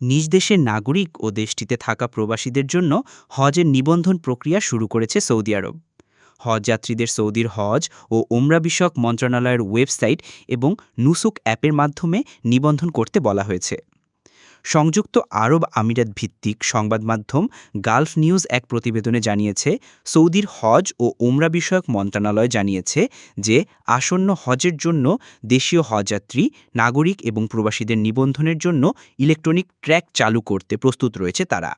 নিজ দেশের নাগরিক ও দেশটিতে থাকা প্রবাসীদের জন্য হজের নিবন্ধন প্রক্রিয়া শুরু করেছে সৌদি আরব। হজ যাত্রীদের সৌদির হজ ও ওমরা বিষয়ক মন্ত্রণালয়ের ওয়েবসাইট এবং নুসুক অ্যাপের মাধ্যমে নিবন্ধন করতে বলা হয়েছে। সংযুক্ত আরব আমিরাত ভিত্তিক সংবাদ মাধ্যম গালফ নিউজ এক প্রতিবেদনে জানিয়েছে, সৌদির হজ ও ওমরা বিষয়ক মন্ত্রণালয় জানিয়েছে যে, আসন্ন হজের জন্য দেশীয় হজযাত্রী, নাগরিক এবং প্রবাসীদের নিবন্ধনের জন্য ইলেকট্রনিক ট্র্যাক চালু করতে প্রস্তুত রয়েছে তারা।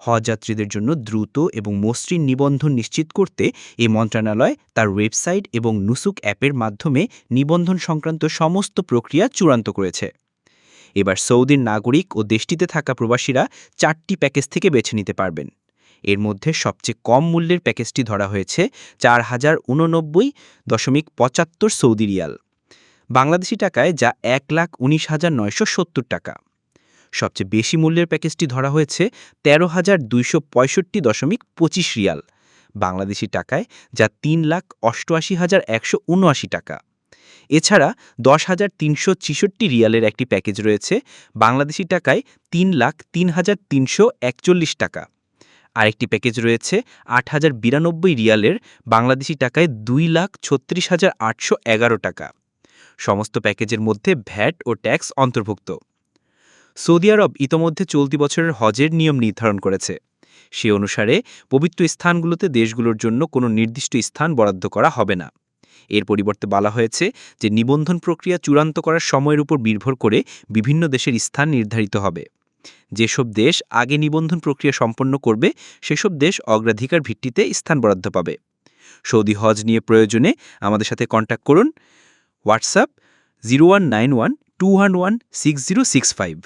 হজযাত্রীদের জন্য দ্রুত এবং মসৃণ নিবন্ধন নিশ্চিত করতে এই মন্ত্রণালয় তার ওয়েবসাইট এবং নুসুক অ্যাপের মাধ্যমে নিবন্ধন সংক্রান্ত সমস্ত প্রক্রিয়া চূড়ান্ত করেছে। এবার সৌদির নাগরিক ও দেশটিতে থাকা প্রবাসীরা চারটি প্যাকেজ থেকে বেছে নিতে পারবেন। এর মধ্যে সবচেয়ে কম মূল্যের প্যাকেজটি ধরা হয়েছে চার হাজার উননব্বই দশমিক পঁচাত্তর সৌদি রিয়াল, বাংলাদেশি টাকায় যা এক লাখ উনিশ হাজার নয়শো সত্তর টাকা। সবচেয়ে বেশি মূল্যের প্যাকেজটি ধরা হয়েছে তেরো হাজার দুইশো পঁয়ষট্টি দশমিক পঁচিশ রিয়াল, বাংলাদেশি টাকায় যা তিন লাখ অষ্টআশি হাজার একশো উনআশি টাকা। এছাড়া দশ হাজার তিনশো ছিষট্টি রিয়ালের একটি প্যাকেজ রয়েছে, বাংলাদেশি টাকায় তিন লাখ তিন হাজার তিনশো একচল্লিশ টাকা। আরেকটি প্যাকেজ রয়েছে আট হাজার বিরানব্বই রিয়ালের, বাংলাদেশি টাকায় দুই লাখ ছত্রিশ হাজার আটশো এগারো টাকা। সমস্ত প্যাকেজের মধ্যে ভ্যাট ও ট্যাক্স অন্তর্ভুক্ত। সৌদি আরব ইতোমধ্যে চলতি বছরের হজের নিয়ম নির্ধারণ করেছে। সে অনুসারে পবিত্র স্থানগুলোতে দেশগুলোর জন্য কোনো নির্দিষ্ট স্থান বরাদ্দ করা হবে না। এর পরিবর্তে বলা হয়েছে যে নিবন্ধন প্রক্রিয়া চূড়ান্ত করার সময়ের উপর নির্ভর করে বিভিন্ন দেশের স্থান নির্ধারিত হবে। যেসব দেশ আগে নিবন্ধন প্রক্রিয়া সম্পন্ন করবে, সেসব দেশ অগ্রাধিকার ভিত্তিতে স্থান বরাদ্দ পাবে। সৌদি হজ নিয়ে প্রয়োজনে আমাদের সাথে কন্ট্যাক্ট করুন। WhatsApp zero one nine one two one one six zero six five